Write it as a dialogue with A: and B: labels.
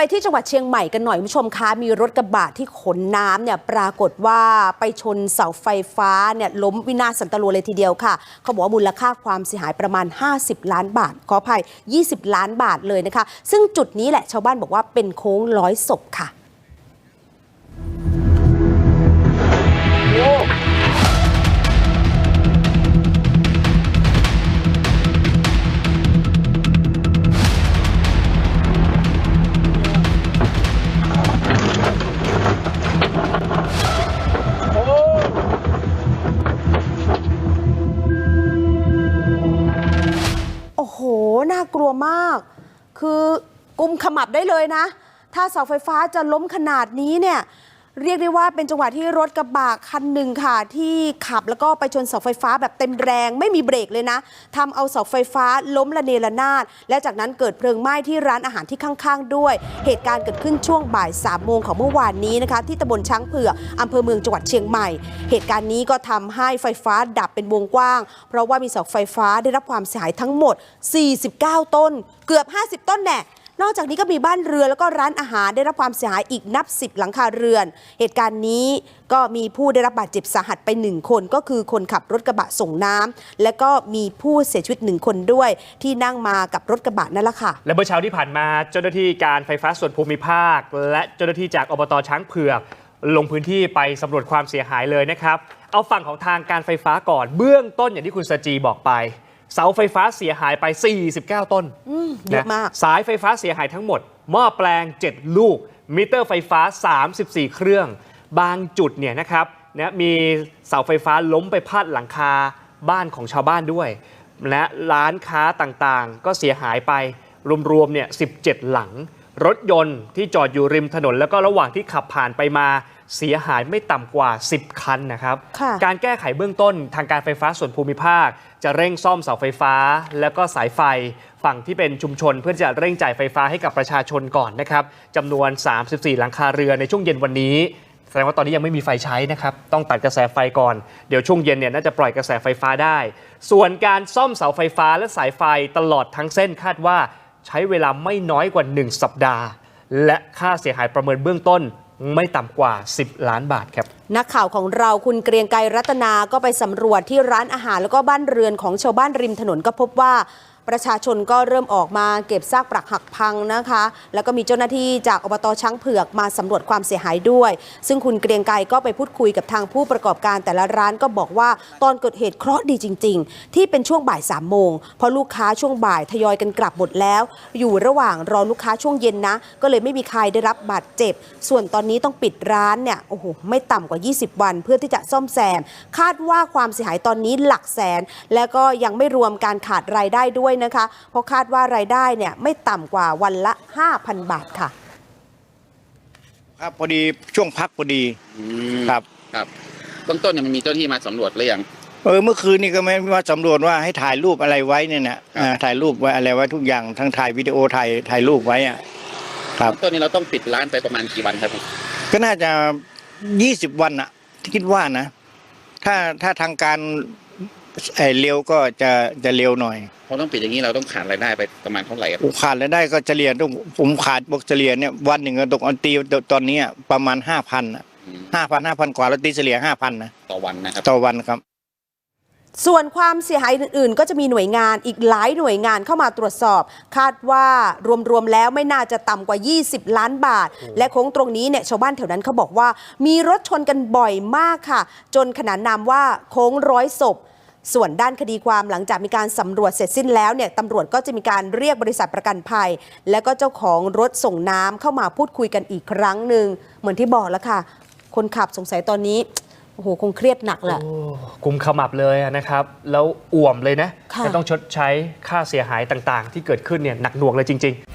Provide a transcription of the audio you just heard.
A: ไปที่จังหวัดเชียงใหม่กันหน่อยคุณผู้ชมคะมีรถกระบะที่ขนน้ำเนี่ยปรากฏว่าไปชนเสาไฟฟ้าเนี่ยล้มวินาศสันตโลเลยทีเดียวค่ะ เขาบอกว่ามูลค่าความเสียหายประมาณ 50 ล้านบาท ขออภัย 20 ล้านบาทเลยนะคะ ซึ่งจุดนี้แหละชาวบ้านบอกว่าเป็นโค้งร้อยศพค่ะ คือกุมขมับได้เลยนะ ถ้าเสาไฟฟ้าจะล้มขนาดนี้เนี่ย เรียกได้ว่าเป็นจังหวะที่รถกระบะคันหนึ่งค่ะ ที่ขับแล้วก็ไปชนเสาไฟฟ้าแบบเต็มแรงไม่มีเบรกเลยนะทำเอาเสาไฟฟ้าล้มระเนระนาด และจากนั้นเกิดเพลิงไหม้ที่ร้านอาหารที่ข้างๆ ด้วย เหตุการณ์เกิดขึ้นช่วงบ่าย3ามโมงของเมื่อวานนี้นะคะที่ตำบลช้างเผือกอำเภอเมืองจังหวัดเชียงใหม่ เหตุการณ์นี้ก็ทำให้ไฟฟ้าดับเป็นวงกว้าง เพราะว่ามีเสาไฟฟ้าได้รับความเสียหายทั้งหมด 49 ต้น เกือบ 50 ต้นแน่ นอกจากนี้ก็มีบ้านเรือแล้วก็ร้านอาหารได้รับความเสียหายอีกนับ 10 หลังคาเรือน เหตุการณ์นี้ก็มีผู้ได้รับบาดเจ็บสาหัสไปหนึ่งคน ก็คือคนขับรถกระบะส่งน้ำและก็มีผู้เสียชีวิตหนึ่งคนด้วย ที่นั่งมากับรถกระบะนั่นแหละค่ะ
B: และเมื่อเช้าที่ผ่านมาเจ้าหน้าที่การไฟฟ้าส่วนภูมิภาค และเจ้าหน้าที่จากอบตช้างเผือก ลงพื้นที่ไปสำรวจความเสียหายเลยนะครับ เอาฝั่งของทางการไฟฟ้าก่อนเบื้องต้นอย่างที่คุณสจีบอกไป เสาไฟฟ้าเสียหายไป 49 ต้น
A: เยอะมาก
B: สายไฟฟ้าเสียหายทั้งหมด หม้อแปลง 7 ลูก มิเตอร์ไฟฟ้า 34 เครื่อง บางจุดเนี่ยนะครับนะมีเสาไฟฟ้าล้มไปพาดหลังคาบ้านของชาวบ้านด้วย และร้านค้าต่างๆ ก็เสียหายไปรวมๆเนี่ย 17 หลัง รถยนต์ที่จอดอยู่ริมถนนแล้วก็ระหว่างที่ขับผ่านไปมา เสียหายไม่ต่ำกว่า 10 คันนะครับ
A: ค่ะ
B: การแก้ไขเบื้องต้นทางการไฟฟ้าส่วนภูมิภาค จะเร่งซ่อมเสาไฟฟ้า แล้วก็สายไฟฝั่งที่เป็นชุมชนเพื่อจะเร่งจ่ายไฟฟ้าให้กับประชาชนก่อนนะครับจำนวน 34 หลังคาเรือนในช่วงเย็นวันนี้แสดงว่าตอนนี้ยังไม่มีไฟใช้นะครับ ต้องตัดกระแสไฟก่อน เดี๋ยวช่วงเย็นเนี่ยน่าจะปล่อยกระแสไฟฟ้าได้ ส่วนการซ่อมเสาไฟฟ้าและสายไฟตลอดทั้งเส้นคาดว่าใช้เวลาไม่น้อยกว่า 1 สัปดาห์ และค่าเสียหายประเมินเบื้องต้น ไม่ต่ำกว่า 10 ล้านบาทครับ
A: นักข่าวของเราคุณเกรียงไกรรัตนาก็ไปสำรวจที่ร้านอาหารแล้วก็บ้านเรือนของชาวบ้านริมถนนก็พบว่า ประชาชนก็เริ่มออกมาเก็บซากปรักหักพังนะคะ แล้วก็มีเจ้าหน้าที่จากอบตช้างเผือกมาสำรวจความเสียหายด้วย ซึ่งคุณเกรียงไกรก็ไปพูดคุยกับทางผู้ประกอบการแต่ละร้านก็บอกว่าตอนเกิดเหตุเคราะห์ดีจริง ๆ ที่เป็นช่วงบ่ายสามโมงเพราะลูกค้าช่วงบ่ายทยอยกันกลับหมดแล้ว อยู่ระหว่างรอลูกค้าช่วงเย็นนะ ก็เลยไม่มีใครได้รับบาดเจ็บ ส่วนตอนนี้ต้องปิดร้านเนี่ยโอ้โหไม่ต่ำกว่า 20 วัน เพื่อที่จะซ่อมแซม คาดว่าความเสียหายตอนนี้หลักแสน แล้วก็ยังไม่รวมการขาดรายได้ด้วยนะคะ เพราะคาดว่ารายได้เนี่ยไม่ต่ำกว่าวันละ 5,000 บาทค่ะ
C: ครับพอดีช่วงพักพอดี
D: อืม
C: ครับ
D: ครับเบื้องต้นเนี่ยมันมีเจ้าหน้าที่มาสำรวจหรือยัง
C: เออเมื่อคืนนี่ก็ไม่ว่าสำรวจว่าให้ถ่ายรูปอะไรไว้เนี่ยนะ
D: ครับ
C: อ่าถ่ายรูปไว้อะไรไว้ทุกอย่างทั้งถ่ายวิดีโอถ่ายถ่ายรูปไว้อะครับ
D: เบื้องต้นนี้เราต้องปิดร้านไปประมาณกี่วันครับผม
C: ก็น่าจะยี่สิบวันอะที่คิดว่านะ ถ้าถ้าทางการ เอ่อเร็วก็จะจะเร็วหน่อย
D: เพราะต้องปิดอย่างนี้เราต้องขาดรายได้ไปประมาณเท่าไหร่ครับ
C: ขาดรายได้ก็เฉลี่ยต้องผมขาดบอกเฉลี่ยเนี่ยวันหนึ่งก็ตกอันตีตอนนี้อะประมาณห้าพัน
D: อืม
C: ห้าพันห้าพันกว่าแล้วตีเฉลี่ยห้าพันนะ
D: ต่อวันนะครับ
C: ต่อวันครับ
A: ส่วนความเสียหายอื่น ๆ ก็จะมีหน่วยงานอีกหลายหน่วยงานเข้ามาตรวจสอบ คาดว่ารวม ๆ แล้วไม่น่าจะต่ำกว่า 20 ล้านบาท และโค้งตรงนี้เนี่ยชาวบ้านแถวนั้นเขาบอกว่า มีรถชนกันบ่อยมากค่ะ จนขนานนามว่าโค้งร้อยศพ ส่วนด้านคดีความหลังจากมีการสำรวจเสร็จสิ้นแล้วเนี่ยตำรวจก็จะมีการเรียกบริษัทประกันภัย และก็เจ้าของรถส่งน้ำเข้ามาพูดคุยกันอีกครั้งหนึ่งเหมือนที่บอกแล้วค่ะ คนขับสงสัยตอนนี้โอ้โหคงเครียดหนักแหละ
B: โอ้กุมขมับเลยนะครับ แล้วอ่วมเลยนะ
A: ค่ะ
B: จะต้องชดใช้ค่าเสียหายต่างๆ ที่เกิดขึ้นเนี่ยหนักหน่วงเลยจริง ๆ